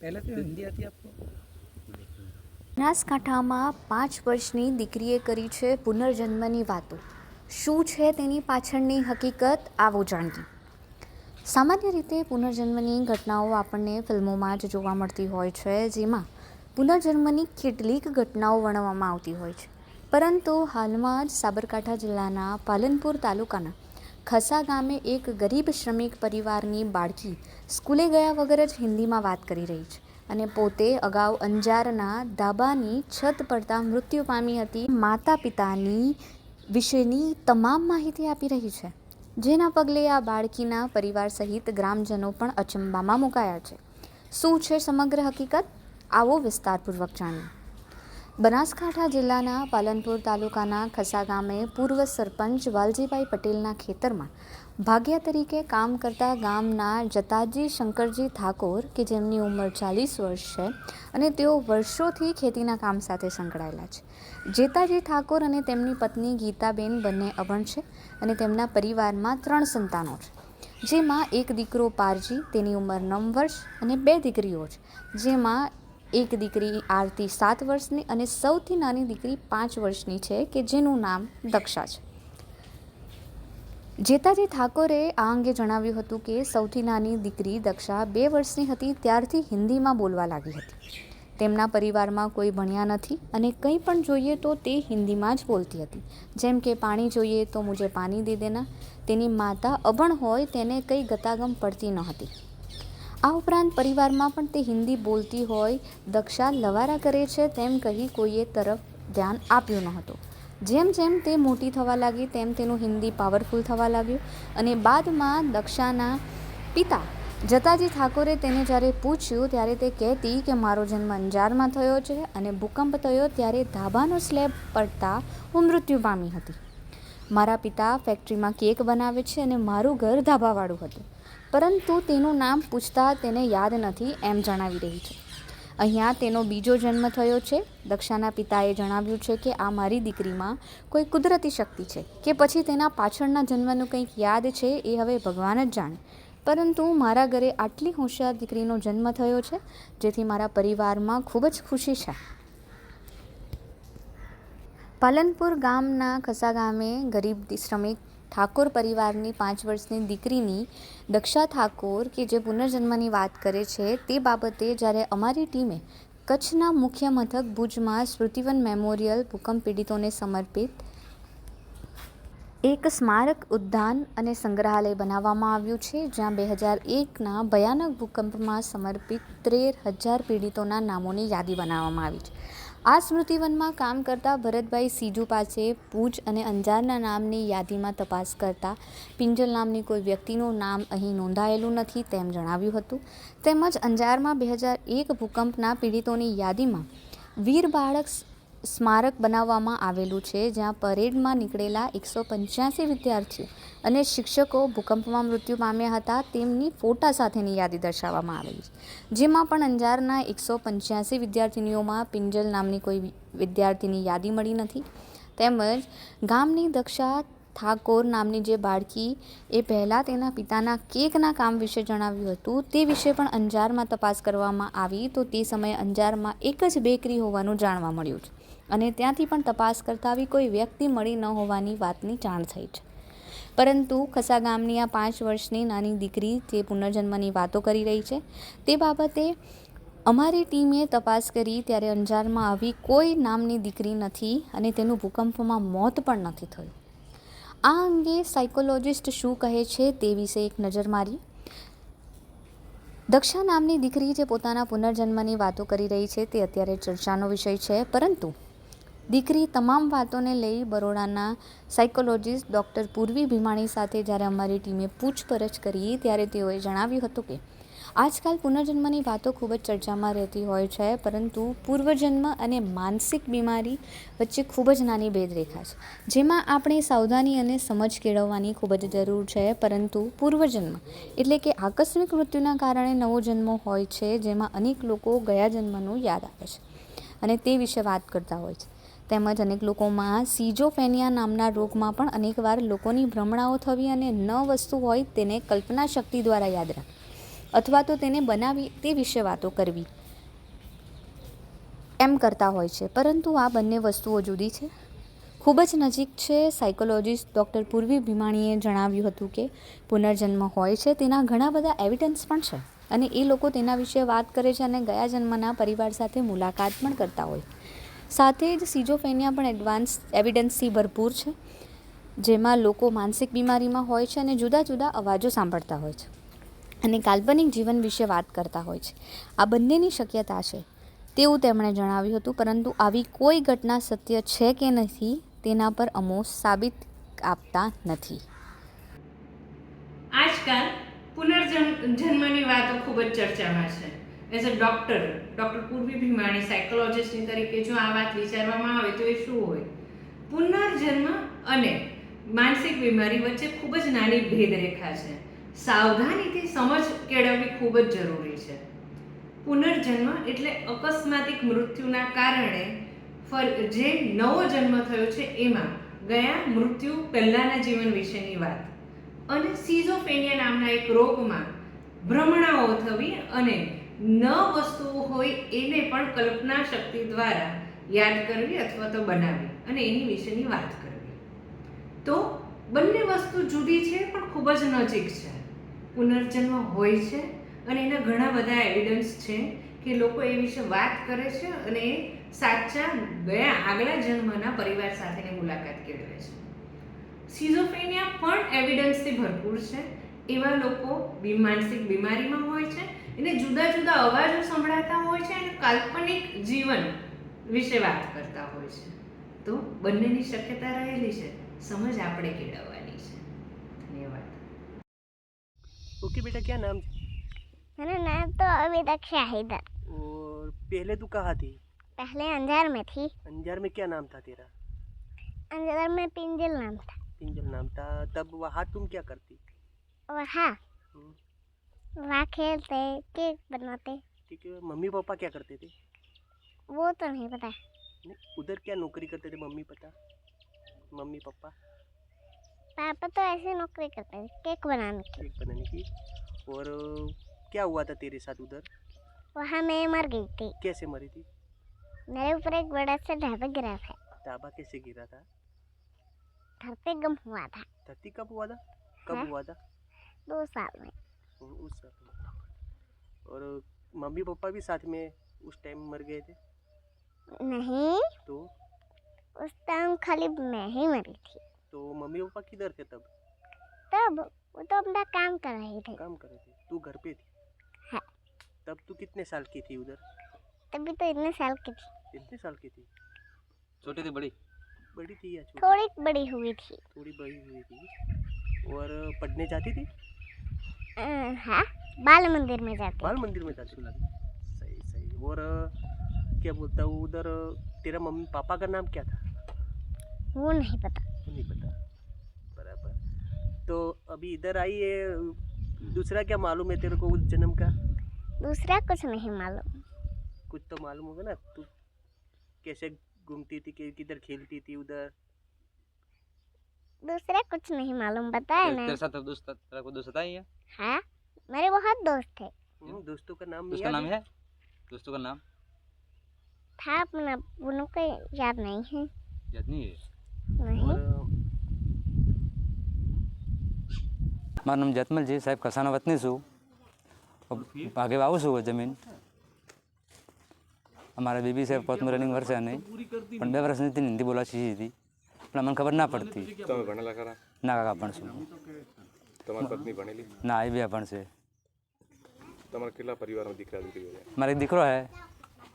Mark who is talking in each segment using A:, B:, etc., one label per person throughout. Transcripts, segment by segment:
A: પહેલાં
B: બનાસકાંઠામાં પાંચ વર્ષની દીકરીએ કરી છે પુનર્જન્મની વાતો. શું છે તેની પાછળની હકીકત આવો જાણીએ. સામાન્ય રીતે પુનર્જન્મની ઘટનાઓ આપણને ફિલ્મોમાં જ જોવા મળતી હોય છે, જેમાં પુનર્જન્મની કેટલીક ઘટનાઓ વર્ણવવામાં આવતી હોય છે. પરંતુ હાલમાં જ સાબરકાંઠા જિલ્લાના પાલનપુર તાલુકાના ખસા ગામે એક ગરીબ શ્રમિક પરિવારની બાળકી સ્કૂલે ગયા વગર જ હિન્દીમાં વાત કરી રહી છે અને પોતે અગાઉ અંજારના ધાબાની છત પડતા મૃત્યુ પામી હતી. માતા પિતાની વિશેની તમામ માહિતી આપી રહી છે. જેના પગલે આ બાળકીના પરિવાર સહિત ગ્રામજનો પણ અચંબામાં મુકાયા છે. શું છે સમગ્ર હકીકત? આવો વિસ્તારપૂર્વક જાણીએ. બનાસકાંઠા જિલ્લાના પાલનપુર તાલુકાના ખસા ગામે પૂર્વ સરપંચ વાલજીભાઈ પટેલના ખેતરમાં ભાગ્યા તરીકે કામ કરતા ગામના જતાજી શંકરજી ઠાકોર, કે જેમની ઉંમર ચાલીસ વર્ષ છે, અને તેઓ વર્ષોથી ખેતીના કામ સાથે સંકળાયેલા છે. જેતાજી ઠાકોર અને તેમની પત્ની ગીતાબેન બંને અભણ છે અને તેમના પરિવારમાં ત્રણ સંતાનો છે. જેમાં એક દીકરો પારજી, તેની ઉંમર નવ વર્ષ, અને બે દીકરીઓ છે. જેમાં એક દીકરી આરતી સાત વર્ષની અને સૌથી નાની દીકરી પાંચ વર્ષની છે કે જેનું નામ દક્ષા છે. જેતાજી ઠાકોરે આ અંગે જણાવ્યું હતું કે સૌથી નાની દીકરી દક્ષા બે વર્ષની હતી, ત્યારથી હિન્દીમાં બોલવા લાગી હતી. તેમના પરિવારમાં કોઈ ભણ્યા નથી અને કંઈ પણ જોઈએ તો તે હિન્દીમાં જ બોલતી હતી. જેમ કે પાણી જોઈએ તો મુજે પાણી દે દેના, તેની માતા અભણ હોય તેને કંઈ ગતાગમ પડતી ન હતી. આ ઉપરાંત પરિવારમાં પણ તે હિન્દી બોલતી હોય, દક્ષા લવારા કરે છે તેમ કહી કોઈએ તરફ ધ્યાન આપ્યું ન હતું જેમ જેમ તે મોટી થવા લાગી, તેમ તેનું હિન્દી પાવરફુલ થવા લાગ્યું અને બાદમાં દક્ષાના પિતા જતાજી ઠાકોરે તેને જ્યારે પૂછ્યું, ત્યારે તે કહેતી કે, મારો જન્મ અંજારમાં થયો છે અને ભૂકંપ થયો ત્યારે ધાબાનો સ્લેબ પડતા હું મૃત્યુ પામી હતી. મારા પિતા ફેક્ટરીમાં કેક બનાવે છે અને મારું ઘર ધાબાવાળું હતું. પરંતુ તેનું નામ પૂછતા તેને યાદ નથી એમ જણાવી રહી છે. અહીંયા તેનો બીજો જન્મ થયો છે. દક્ષાના પિતાએ જણાવ્યું છે કે આ મારી દીકરીમાં કોઈ કુદરતી શક્તિ છે કે પછી તેના પાછળના જન્મનું કંઈક યાદ છે એ હવે ભગવાન જ જાણે. પરંતુ મારા ઘરે આટલી હોશિયાર દીકરીનો જન્મ થયો છે, જેથી મારા પરિવારમાં ખૂબ જ ખુશી છે. પાલનપુર ગામના ખસા ગામે ગરીબ શ્રમિક ઠાકોર પરિવારની પાંચ વર્ષની દીકરીની દક્ષા ઠાકોર કે જે પુનર્જન્મની વાત કરે છે તે બાબતે જ્યારે અમારી ટીમે કચ્છના મુખ્ય મથક ભુજમાં સ્મૃતિવન મેમોરિયલ ભૂકંપ પીડિતોને સમર્પિત એક સ્મારક ઉદ્યાન અને સંગ્રહાલય બનાવવામાં આવ્યું છે, જ્યાં બે હજાર એકના ભયાનક ભૂકંપમાં સમર્પિત તેર હજાર પીડિતોના નામોની યાદી બનાવવામાં આવી છે. આ સ્મૃતિવનમાં કામ કરતા ભરતભાઈ સીજુ પાસે પૂજ અને અંજારના નામની યાદીમાં તપાસ કરતા પિંજલ નામની કોઈ વ્યક્તિનું નામ અહીં નોંધાયેલું નથી તેમ જણાવ્યું હતું. તેમજ અંજારમાં બે હજાર એક ભૂકંપના પીડિતોની યાદીમાં વીર બાળક સ્મારક બનાવવામાં આવેલું છે, જ્યાં પરેડમાં નીકળેલા એકસો પંચ્યાસી વિદ્યાર્થીઓ અને શિક્ષકો ભૂકંપમાં મૃત્યુ પામ્યા હતા. તેમની ફોટા સાથેની યાદી દર્શાવવામાં આવેલી છે. જેમાં પણ અંજારના એકસો પંચ્યાસી વિદ્યાર્થીનીઓમાં પિંજલ નામની કોઈ વિદ્યાર્થીની યાદી મળી નથી. તેમજ ગામની દક્ષા ઠાકોર નામની જે બાળકી એ પહેલાં તેના પિતાના કેકના કામ વિશે જણાવ્યું હતું. તે વિશે પણ અંજારમાં તપાસ કરવામાં આવી. તો તે સમયે અંજારમાં એક જ બેકરી હોવાનું જાણવા મળ્યું છે. અને ત્યાંથી પણ તપાસ કરતા આવી કોઈ વ્યક્તિ મળી ન હોવાની વાતની જાણ થઈ છે. પરંતુ ખસા ગામની આ પાંચ વર્ષની નાની દીકરી જે પુનર્જન્મની વાતો કરી રહી છે, તે બાબતે અમારી ટીમે તપાસ કરી ત્યારે અંજારમાં આવી કોઈ નામની દીકરી નથી અને તેનું ભૂકંપમાં મોત પણ નથી થયું. આ અંગે સાયકોલોજિસ્ટ શું કહે છે તે વિશે એક નજર મારી. દક્ષા નામની દીકરી જે પોતાના પુનર્જન્મની વાતો કરી રહી છે તે અત્યારે ચર્ચાનો વિષય છે, પરંતુ દીકરી તમામ વાતોને લઈ બરોડાના સાયકોલોજિસ્ટ ડૉક્ટર પૂર્વી ભીમાણી સાથે જ્યારે અમારી ટીમે પૂછપરછ કરી ત્યારે તેઓએ જણાવ્યું હતું કે, આજકાલ પુનર્જન્મની વાતો ખૂબ જ ચર્ચામાં રહેતી હોય છે, પરંતુ પૂર્વજન્મ અને માનસિક બીમારી વચ્ચે ખૂબ જ નાની ભેદરેખા છે, જેમાં આપણે સાવધાની અને સમજ કેળવવાની ખૂબ જ જરૂર છે, પરંતુ પૂર્વજન્મ એટલે કે આકસ્મિક મૃત્યુના કારણે નવો જન્મ હોય છે, જેમાં અનેક લોકો ગયા જન્મનું યાદ આવે છે અને તે વિશે વાત કરતા હોય છે. તેમજ અનેક લોકોમાં સિજોફેનિયા નામના રોગમાં પણ અનેકવાર લોકોની ભ્રમણાઓ થવી અને ન વસ્તુ હોય તેને કલ્પના શક્તિ દ્વારા યાદ રાખવી અથવા તો તેને બનાવી તે વિશે વાતો કરવી. એમ કરતા હોય છે. પરંતુ આ બંને વસ્તુઓ જુદી છે. ખૂબ જ નજીક છે, સાયકોલોજિસ્ટ ડૉક્ટર પૂર્વી ભીમાણીએ જણાવ્યું હતું કે, પુનર્જન્મ હોય છે તેના ઘણા બધા એવિડન્સ પણ છે અને એ લોકો તેના વિશે વાત કરે છે અને ગયા જન્મના પરિવાર સાથે મુલાકાત પણ કરતા હોય. સાથે જ સિજોફેનિયા પણ એડવાન્સ એવિડન્સથી ભરપૂર છે, જેમાં લોકો માનસિક બીમારીમાં હોય છે અને જુદા જુદા અવાજો સાંભળતા હોય છે અને કાલ્પનિક જીવન વિશે વાત કરતા હોય છે. આ બંનેની શક્યતા છે તેવું તેમણે જણાવ્યું હતું, પરંતુ આવી કોઈ ઘટના સત્ય છે કે નથી તેના પર અમો સાબિત આપતા નથી.
A: આજકાલ પુનર્જન્મની વાતો ખૂબ જ ચર્ચામાં છે. As a doctor doctor Purvi Bhimani સાયકોલોજિસ્ટની તરીકે જો આ વાત વિચારવામાં આવે તો એ શું હોય? પુનર્જન્મ અને માનસિક બીમારી વચ્ચે ખૂબ જ નાની ભેદરેખા છે. સાવધાનીથી સમજ કેળવવી ખૂબ જ જરૂરી છે. પુનર્જન્મ એટલે અકસ્માતિક મૃત્યુના કારણે ફર, જે નવો જન્મ થયો છે એમાં ગયા મૃત્યુ પહેલાંના જીવન વિશેની વાત. અને સિઝોફેનિયા નામના એક રોગમાં ભ્રમણાઓ થવી અને ન વસ્તુઓ હોય એને પણ કલ્પના શક્તિ દ્વારા યાદ કરવી અથવા તો બનાવવી અને એની વિશેની વાત કરવી. તો બંને વસ્તુ જુદી છે પણ ખૂબ જ નજીક છે. પુનર્જન્મ હોય છે અને એના ઘણા બધા એવિડન્સ છે કે લોકો એ વિશે વાત કરે છે અને સાચા ગયા આગલા જન્મના પરિવાર સાથેની મુલાકાત કેળવે છે. સિઝોફ્રેનિયા પણ એવિડન્સથી ભરપૂર છે. એવા લોકો માનસિક બીમારીમાં હોય છે એને જુદા જુદા અવાજો સંભળાતા હોય છે અને કાલ્પનિક જીવન વિશે વાત કરતા હોય છે તો બંનેની શક્યતા રહેલી છે સમજ આપણે કેળવવાની છે ધન્યવાદ
C: ओके बेटा क्या नाम
D: मेरा नाम तो अभी तक शाहिद है
C: और पहले तू कहाँ थी
D: पहले अंजार में थी
C: अंजार में क्या नाम था तेरा
D: अंजार में पिंजल नाम था
C: पिंजल नाम था तब वहाँ तुम क्या करती
D: और हाँ
C: हम्म,
D: वहाँ खेलते केक बनाते।
C: ठीक है मम्मी पापा क्या करते थे?
D: वो तो नहीं पता।
C: नहीं, उधर क्या नौकरी करते थे मम्मी पता? Mummy papa?
D: पापा तो ऐसे नौकरी करते थे केक बनाने की।
C: केक बनाने की। और क्या हुआ था तेरे साथ उधर?
D: वहाँ मैं मर गई थी।
C: कैसे मरी थी?
D: मेरे ऊपर एक बड़ा सा ढाबा गिरा था।
C: ढाबा कैसे गिरा था?
D: घर पे गम हुआ था।
C: धरती कब हुआ था? कब
D: हाँ?
C: हुआ था?
D: दो साल में।
C: उस और मम्मी पापा भी साथ में उस टाइम मर गए थे?
D: नहीं।
C: तो?
D: उस टाइम खाली मैं ही मरी थी।
C: तो मम्मी पापा किधर थे तब?
D: तब वो तो अपना काम कर रहे थे।
C: काम कर रहे थे। तू घर पे थी?
D: हाँ।
C: तब तू कितने साल की थी उधर?
D: तभी तो इतने साल की थी।
C: कितने साल की थी?
E: छोटी थी बड़ी?
C: बड़ी थी या छोटी?
D: थोड़ी बड़ी हुई थी।
C: थोड़ी बड़ी हुई थी। और पढ़ने जाती थी?
D: हाँ बाल मंदिर में जाते
C: बाल मंदिर में जाती थी सही सही और क्या बोलता हूँ उधर तेरा मम्मी पापा का नाम क्या था
D: वो नहीं पता
C: वो नहीं पता बराबर तो अभी इधर आई है दूसरा क्या मालूम है तेरे को उस जन्म का
D: दूसरा कुछ नहीं मालूम
C: कुछ तो मालूम होगा ना तू कैसे घूमती थी कि- किधर खेलती थी उधर
D: दूसरा कुछ नहीं मालूम बताया
E: तेरे
D: ना
E: तेरे साथ दोस्त तेरा कोई दोस्त आई है
D: हाँ मेरे बहुत दोस्त थे
C: हम्म, दोस्तों का नाम
E: दोस्त का
C: याद
E: नाम है दोस्तों का नाम
D: था अपना उन्हों को याद नहीं है
E: याद नहीं है
D: नहीं
C: और
F: મારું નામ જતમલજી સાહેબ કસાના વતની છું ભાગે વાવું છું જમીન અમારા બીબી સાહેબ પોતનું રનિંગ વર્ષે નહીં પણ બે વર્ષની હતી ને હિન્દી બોલવા શીખી હતી પણ મને ખબર ના પડતી.
G: તમે ભણેલા ખરા?
F: ના કાકા પણ છું
G: તમારી પત્ની ભણેલી?
F: ના એ બી પણ છે.
G: તમારા કેટલા પરિવારમાં દીકરા દીકરીઓ છે?
F: મારો એક દીકરો હે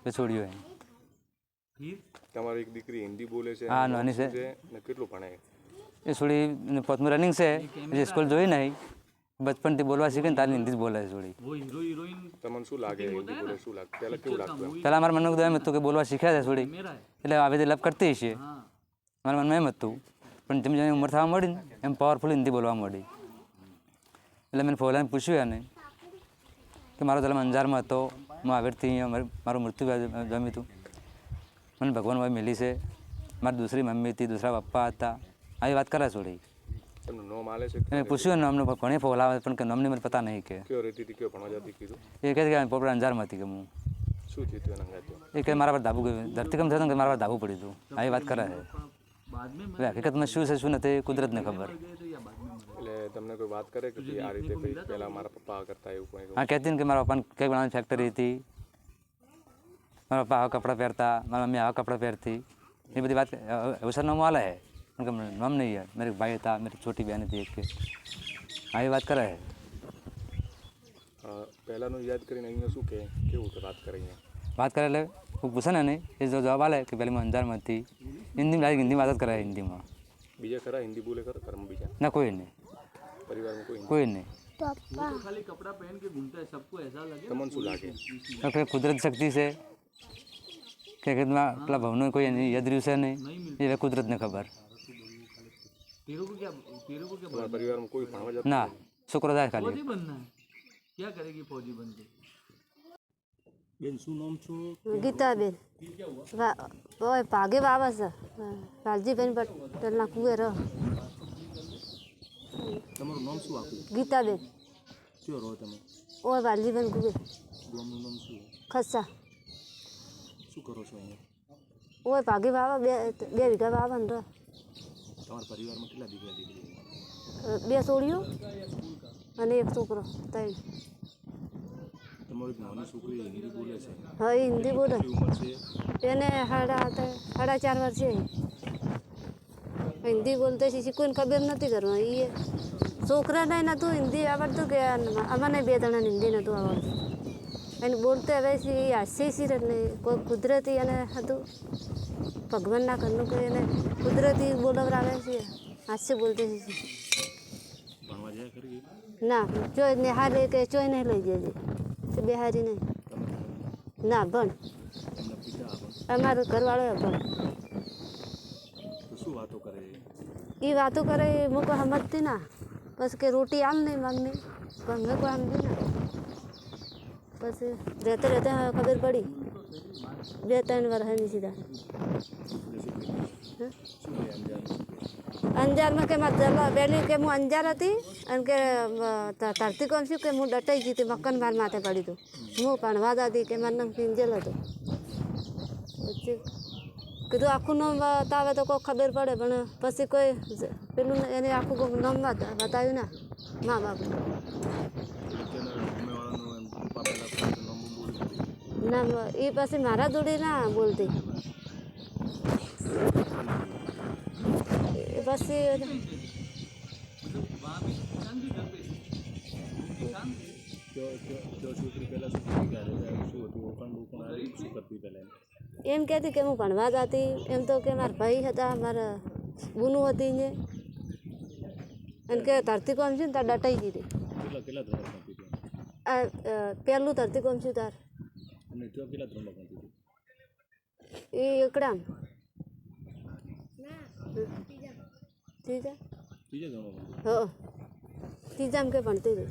F: બે છોડીઓ હે.
G: તમારી એક દીકરી હિન્દી બોલે છે
F: હા, નાની છે.
G: ને કેટલું ભણે?
F: એ છોડી પોતનું રનિંગ છે જે સ્કૂલ જોઈ નહીં. બચપનથી બોલવા શીખે ને તારી હિન્દી જ બોલે છે છોડી
G: તમને શું લાગે? હિન્દી બોલે શું લાગે? પહેલા કેવું લાગતું
F: પહેલાં મારા મનમાં એમ હતું કે બોલવા શીખ્યા છે છોડી. એટલે આવી રીતે લપ કરતી હશે. મારા મનમાં એમ હતું પણ જેમ જેમ ઉંમર થવા મળી ને એમ પાવરફુલ હિન્દી બોલવા મળી એટલે મેં ફોલાને પૂછ્યું એને કે મારો જન્મ અંજારમાં હતો હું આગળથી મારું- મૃત્યુ જમ- જમ્યું હતું. મને ભગવાન ભાઈ મિલી છે. મારી દૂસરી મમ્મી હતી દૂસરા પપ્પા હતા. આવી વાત કરે છોડી પૂછ્યું ને અમને ઘણી ફોલ આવે પણ કે નામની મને પતા નહીં કે. એ કહે કે પોપડા અંજારમાં હતી કે હું. એ કે મારા પર ધાબુ ગયું. ધરતીકંપ થયો કે મારા પર ધાબુ પડ્યું હતું. આવી વાત કરે છે. હવે હકીકતમાં શું છે શું નથી એ કુદરતને ખબર
G: એટલે તમને કોઈ વાત કરે કે ભઈ આ રીતે ભાઈ પહેલા મારા પપ્પા કરતા એવું કોઈ
F: હા કહેતી ને કે મારા પપ્પાને કેક બનાવવાની ફેક્ટરી હતી મારા પપ્પા આવા કપડાં પહેરતા મારા મમ્મી આવા કપડાં પહેરતી એ બધી વાત અવસર નામ આલે છે પણ કે નામ નહીં યાર મેરી ભાઈ હતા મેરી છોટી બહેન હતી એક કે આ એ વાત કરે છે
G: અ, પહેલાનું યાદ કરીને અહીંયા શું કહે કેવું તો વાત કરે અહીંયા
F: વાત કરે એટલે કોઈ પૂછે ને નહીં એ જો જવાબ આલે કે પહેલી હું અંજારમાં હતી હિન્દીમાં ડાયરેક્ટ હિન્દીમાં વાત જ કરે હિન્દીમાં
G: બીજા ખરા હિન્દી બોલે ખરા ઘરમાં બીજા
F: ના કોઈ નહીં
G: પરિવારમાં કોઈ
F: કોઈ નહીં
G: તમને શું લાગે
F: તો કે કુદરત શક્તિ છે કે ખેતમાં પેલા ભવનો કોઈ એની યાદ રહ્યું છે નહીં એ હવે કુદરતને ખબર
G: તમારા પરિવારમાં કોઈ ભણવા જતું
F: ના છોકરો જાય ખાલી
H: ગીતાબેન વા- ઓય ભાગે વાવા છે વાલજીબેન પટેલના કુએ રહો
G: તમારું નામ શું આખું
H: ગીતાબેન
G: કયો રહો તમે
H: ઓય વાલજીબેન કુએ
G: ગામનું નામ શું
H: ખસ્સા
G: શું કરો છો અહીંયા
H: ઓય ભાગે વાવા બે બે વીઘા વાવા ને રહો
G: તમારા પરિવારમાં કેટલા દીકરા દીકરી
H: બે છોડીઓ અને એક છોકરો ત્રણ
G: તમારી નાની છોકરી હિન્દી બોલે છે.
H: હા હિન્દી
G: છે?
H: એને સાડા સાડા ચાર વર્ષે હિન્દી બોલતે શીખી કોઈને ખબર નથી કરવા એ છોકરાને નહોતું હિન્દી આવડતું કે અમને બે જણાને હિન્દી નહોતું આવડતું. એને બોલતે હવે છે એ હાસ્ય છે એટલે કોઈ કુદરતી એને હતું. ભગવાનના ઘરનું કોઈ એને કુદરતી બોલવરાવે છે હાસ્ય બોલતે શીખી
G: ખરી?
H: ના ચોય ને હારે કે ચોય નહીં લઈ જજે. તો બિહારી નહીં ના ભણ. અમારો ઘરવાળો ભણ.
G: શું વાતો કરે?
H: એ વાતો કરે હું કોઈ સમજતી ના. પછી કે રોટી આમ નહીં મમ્મી પણ મેં કોઈ સમજી ના. પછી રહેતે રહેતે હવે ખબર પડી. બે ત્રણ વર્ષની સીધા. અંજારમાં કે મારા પહેલી કે હું અંજાર હતી અને કે ધરતી કોણ છું કે હું ડટાઈ ગઈ હતી મક્કન માર માથે પડી હતું હું ભણવા જતી કે મારું નામ કિંજલ હતું. પછી કીધું આખું નામ બતાવે તો કોઈ ખબર પડે, પણ પછી કોઈ પેલું એને આખું નામ બતા- બતાવ્યું ના, મા બાપ
G: નામ
H: એ પછી મારા જોડે ના બોલતી. એ પછી
G: એમ
H: કહેતી કે હું ભણવા જતી. એમ તો કે મારા ભાઈ હતા મારા બુનું હતી ને. અને કે ધરતી કોમ છે ને તાર ડટાઈ ગઈ હતી. પહેલું ધરતી કોમ છું તાર.
G: અને ત્યાં કેટલા ધોરણમાં ભણતી હતી
H: એ એકડામ ત્રીજા?
G: ત્રીજા ધોરણમાં ભણતી
H: હો. ત્રીજામ કે ભણતી હતી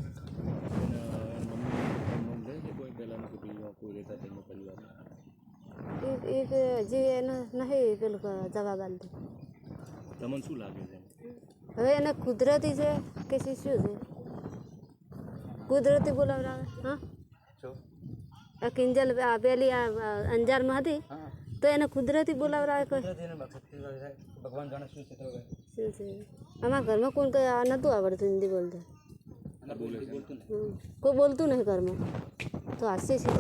G: કોઈ પહેલાંનું કે ભાઈ કોઈ રહેતા તેમના પરિવારમાં
H: એ એ કે હજી એને નહીં પેલું જવાબ આલતી
G: તમને શું લાગે છે?
H: હવે એને કુદરતી છે કે શું છે? કુદરતી બોલાવડાવે હા? કિંજલ પેલી અંજારમાં હતી? તો એને કુદરતી બોલાવરાવે કોઈ?
F: ભગવાન જાણે શું છે
H: શું છે? અમારા ઘરમાં કોણ કઈ નહોતું આવડતું હિન્દી બોલતા. કોઈ બોલતું નહીં ઘરમાં. તો હાસ્ય છે.